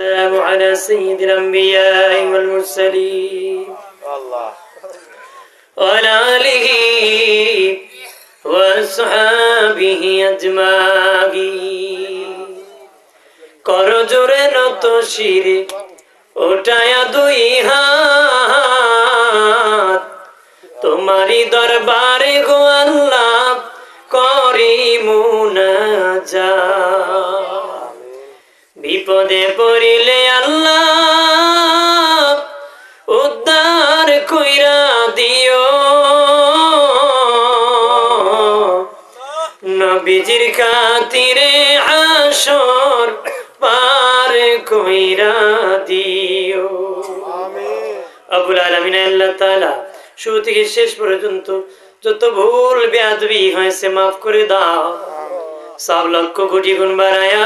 السلام على سيد الأنبياء والمرسلين الله وعلى آله وأصحابه أجمعين করজোরে নত শিরে ওটায়া দুই হাত তোমারই দরবারে বিপদে পড়িলে আল্লাহ উদ্ধার কইরা দিও। নবীজির খাতিরে আসর পার কইরা দিও। আবুল আলমিন আল্লাহ তালা শুরু থেকে শেষ পর্যন্ত যত ভুল বেয়াদবি হয়েছে মাফ করে দাও। সব লক্ষ কোটি গুণ বাড়ায়া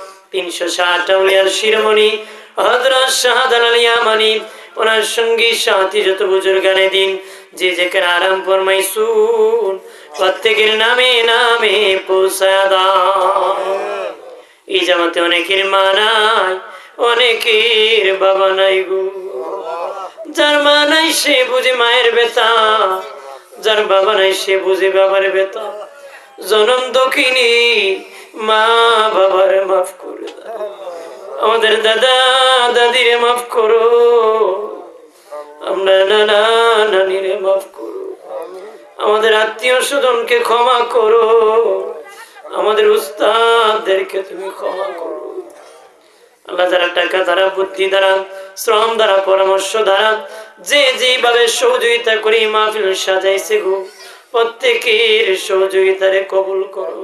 তিনশো ষাট আউলিয়ার শিরোমণি ইয়ামানি ওনার সঙ্গী সাথী যত বুজুর্গানে দিন, যে যেখানে আরাম ফরমাইছুন প্রত্যেকের নামে নামে এই জামাতে অনেকের মা নাই, অনেকের বাবা নাই গো। যার মা নাই সে বুঝে মায়ের বেতা যার বাবা নাই সে বুঝে বাবার বেতা জনম দক্ষিণী মা বাবার মাফ করে আমাদের দাদা দাদিরে মাফ করো। আমরা নানা নানিরে মাফ করো। আমাদের আত্মীয় স্বজনকে ক্ষমা করো। আমাদের উস্তাদদেরকে তুমি ক্ষমা করো। আল্লাহ দ্বারা টাকা দ্বারা বুদ্ধি দ্বারা শ্রম দ্বারা পরামর্শ দ্বারা যে যেভাবে সহযোগিতা করে মাহফিল সাজাইছে গো প্রত্যেকের সহযোগিতারে কবুল করো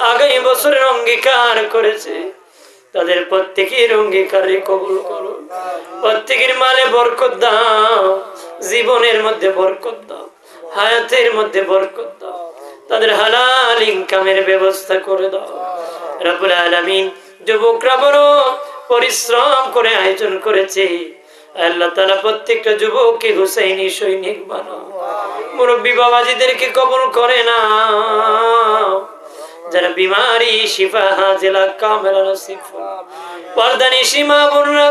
আগামী বছরের অঙ্গীকার করেছে। তাদের প্রত্যেকের অঙ্গীকারে কবুল করো প্রত্যেকের মালে বরকত দাও। জীবনের মধ্যে বরকত দাও। হায়াতের মধ্যে বরকত দাও। তাদের হালাল ইনকামের ব্যবস্থা করে দাও। রাবুল আলামিন যুবকরা বড় পরিশ্রম করে আয়োজন করেছে। আল্লাহ তালা প্রত্যেকটা যুবককে হুসাইনি সৈনিক বানাও মুরব্বী বাবাজিদেরকে কবল করে না যারা বিমারি শিফা হাজেলা কামেলা নসিফা পর্দানি সীমা বোনরা